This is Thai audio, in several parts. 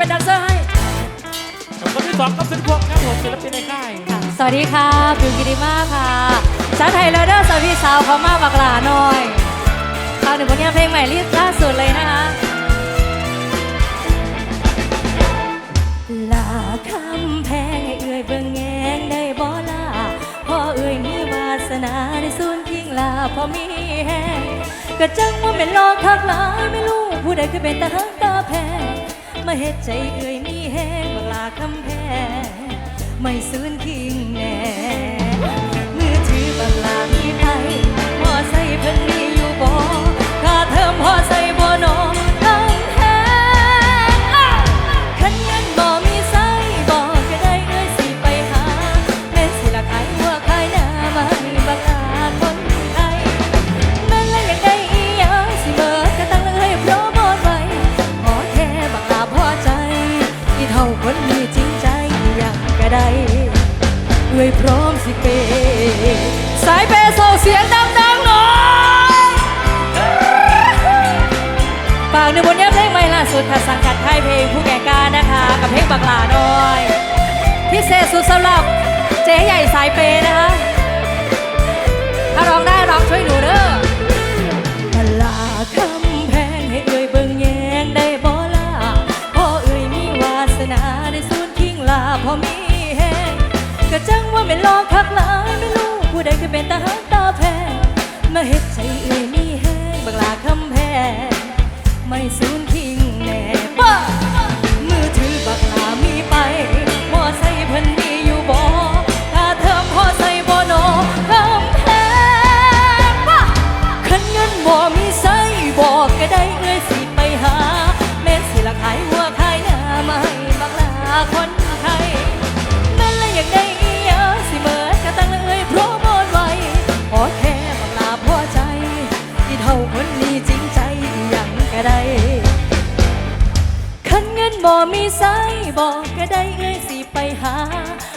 เป็นแดันเซอร์ให้กับคนที่สองกับสิบพวกครับผมศิลปินในค่ายค่ะสวัสดีค่ะบิวกิติมาค่ะสาวไทยเลเดอร์สาวพี่สาวเขามาบักหลาหน่อยฝากหนึ่งผลงานเพลงใหม่รีบล่าสุดเลยนะคะลาคำแพงให้เอ่ยเบิ่งแงงได้บ่ลาพ่อเอ่ยมีวาสนาได้สูนทิ้งลาพอมีแหงก็จังว่าเป็นโลกคักหลายไม่รู้ผู้ใดคือเป็นตาหักตาแพง มาเฮ็ดใจเอื่อยมีแหงบักลาคำแพงไม่ซื้นทิ้งแน่มือถือบักลามีไผพอใส่เพิ่นมีอยู่บ่ถ้าเทอมพอใส่บ่นอ ลองคักหลายไม่รู้ผู้ใดคือเป็นตาหักตาแพงมาเฮ็ดใจเอ่ยมีแห้งบักลาคำแพงไม่สูญทิ้งแน่ป้า บ่มีไสบอกก็ได้เอ้ยสิไปหา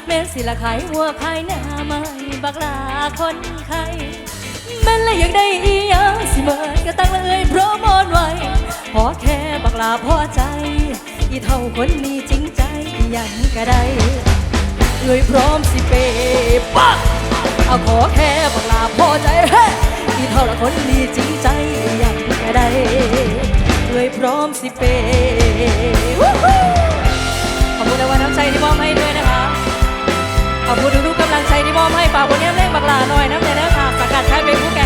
แม่สิละขายหัวขายหน้าไม่บักลาคนไข้แม่นละอยากได้อีหยังสิเมิดก็ตั้งเลยโปรโมทไว้ขอแค่บักลาพอใจที่เท่าคนนี้จริงใจอีหยังก็ได้เอ้ยพร้อมสิเปปักเอาขอแค่บักลาพอใจเฮ้ที่เท่าละคนดีจริงใจอย่างก็ได้ เลยพร้อมสิเป้ขอบคุณในวันน้ำใจที่มอบให้ด้วยนะคะ ขอบคุณทุกๆกำลังใจที่มอบให้ฝากวันนี้เล่งบักลาหน่อยน้ำใจนะคะประกัดค่ายเป็นผู้แก่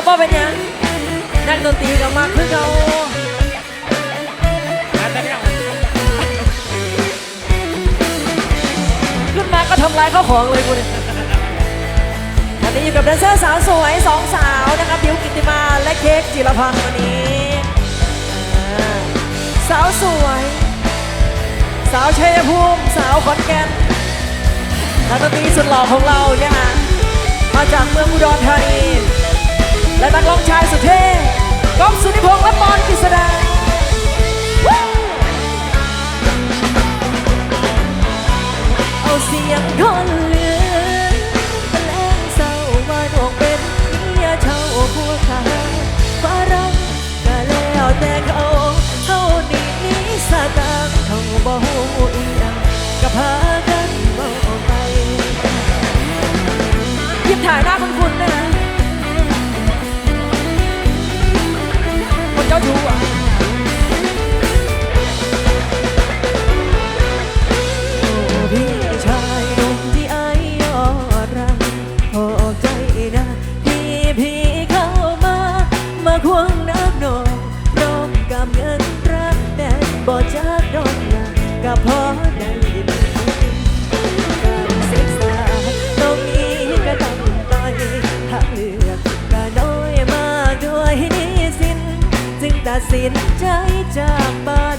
แล้วบ่เป็นยังนักดนตรีก็มาคือเขาขึ้นมาก็ทำลายข้าวของเลยคุณอันนี้อยู่กับแดนเซอร์สาวสวยสองสาวนะครับบิวกิติมาและเค้กจิรพันธ์วันนี้สาวสวย สาวเชยภูมิ สาวขอนแก่นนักดนตรีสุดหล่อของเราเนี่ยมาจากเมืองอุดรธานี และนักร้องชายสุดเท่ก๊อฟสุนิพงษ์และปอนกฤษดา สิ้นใจจากไป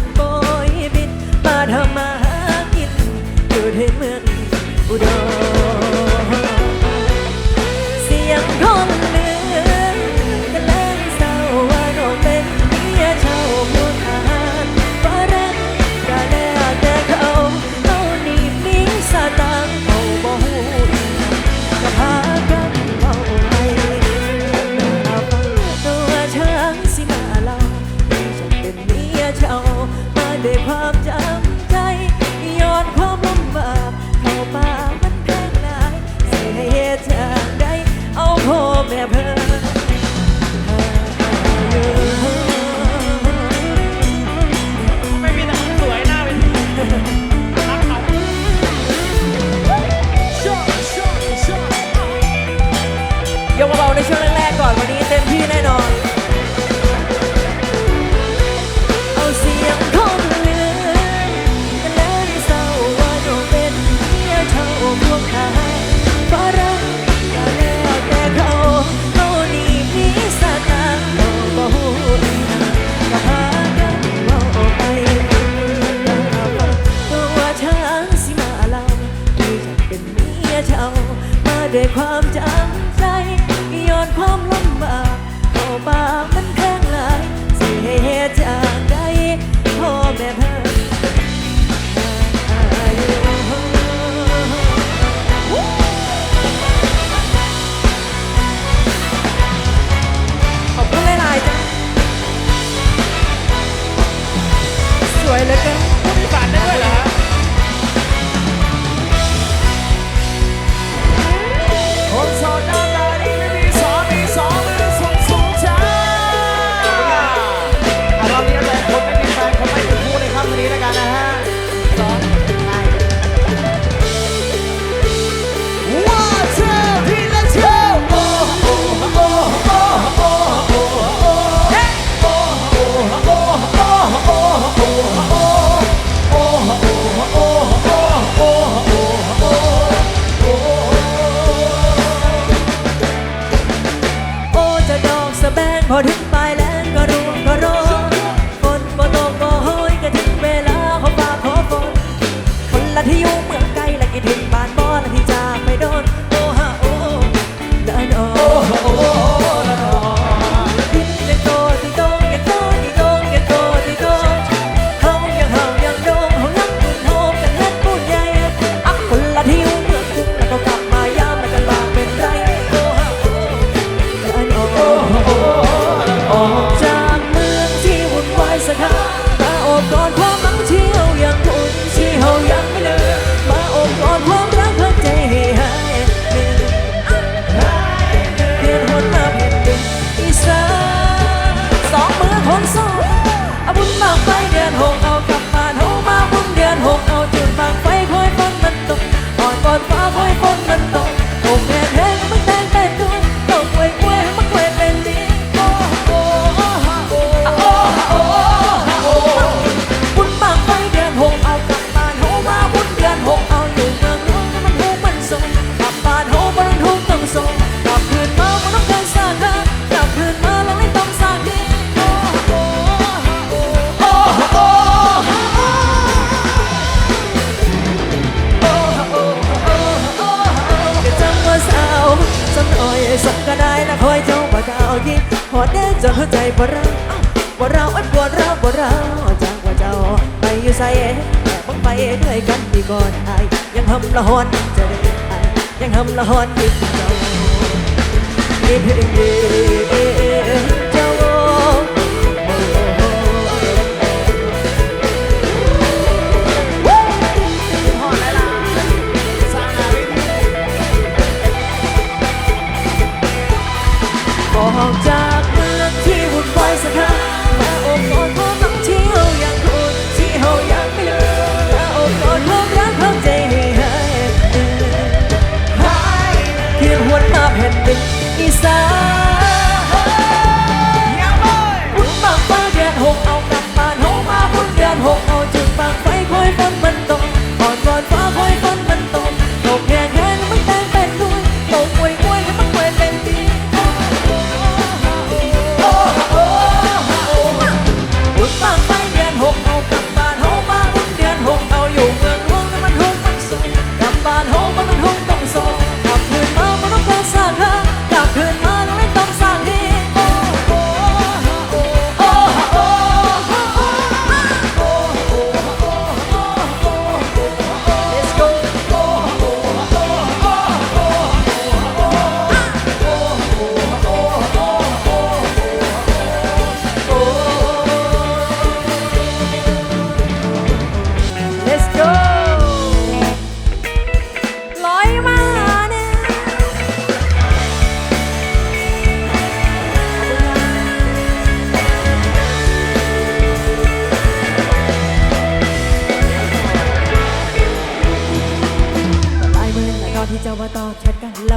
they pump ดีก่อนไอยังทำละหอนจะได้ไอยังทำละหอนอีกเราเอ๊เอ๊ะเ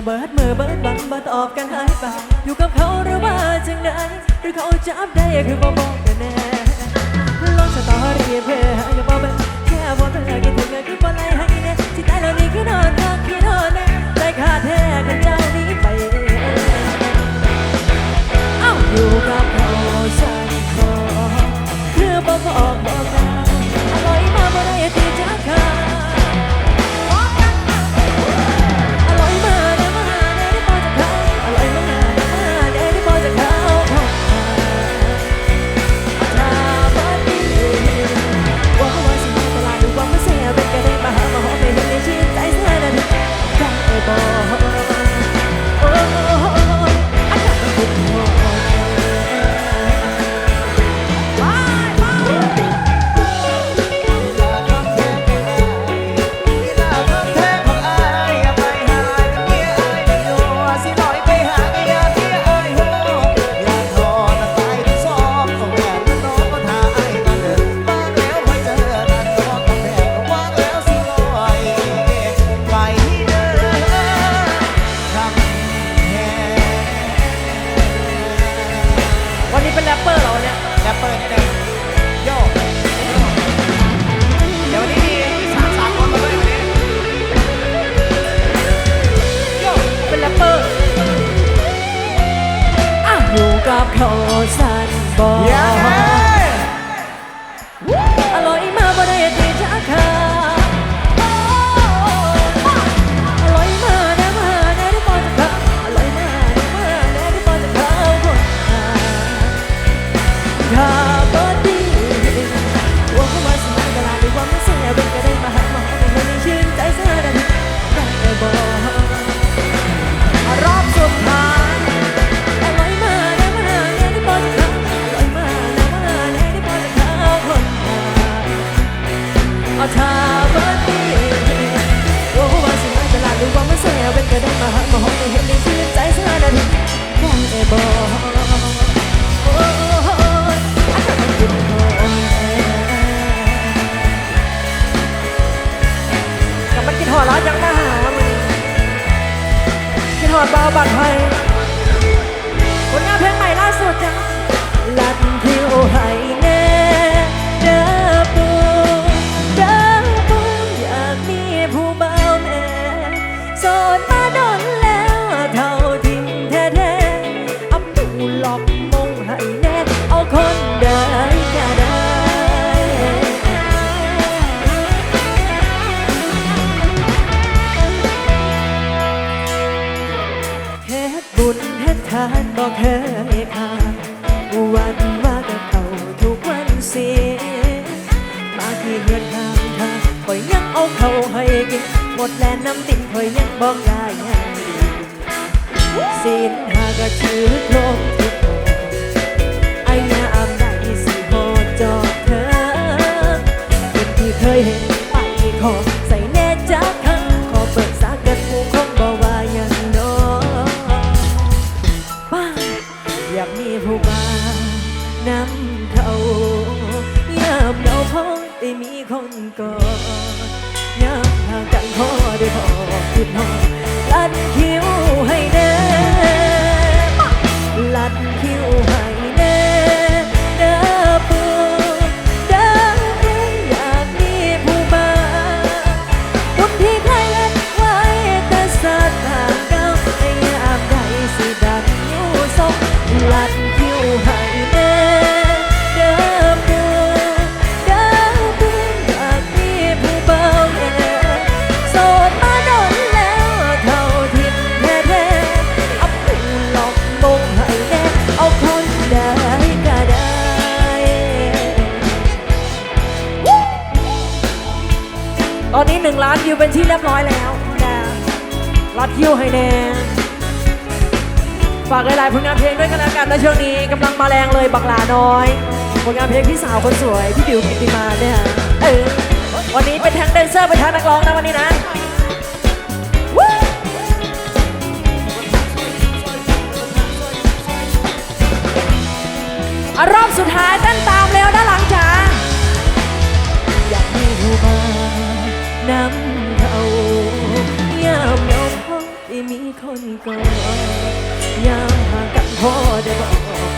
เบิดมือเบิดบังบ่ตอบกันหายไปอยู่กับเขาหรือว่าจังไหนหรือเขาจับได้คือบ่บอก แล้วเปิดเต็มโยกเดี๋ยววันนี้มีอีสานสามคมาด้วยวันนี้โยกเป็นรปเปอร์อะอยู่กับเขาสันบอ ขอยยังกได้ยังดีสินหากระชือโครงทุกคนไอ้ยามใดสิโหดจอดเธอคนที่เคยเห็นไปขอใส่แน่จักครั้งขอเปิดสากันหมูคงบอกว่ายังน้อยบ้าอยากมีผู้บ่าวนำเขายามเราพอได้มีคนกอนยามห่าง กันพอได้พอคุณหอลันคิว อนนี้หนึ่งล้านวิวเป็นที่เรียบร้อยแล้วนะรัดคิวให้แน่ฝากหลายๆผลงานเพลงด้วยกันแล้วกันนช่วงนี้กำลังมาแรงเลยบักหลาน้อยผลงานเพลงพี่สาวคนสวยพี่บิวกิติมาเนี่ยเออวันนี้เป็นทั้งแดนเซอร์เป็นทั้งนักร้องนะวันนี้นะอะรอบสุดท้ายเต้นตามเร็วด้านหลังจ้า คนก่อนยามหากันพอได้บอก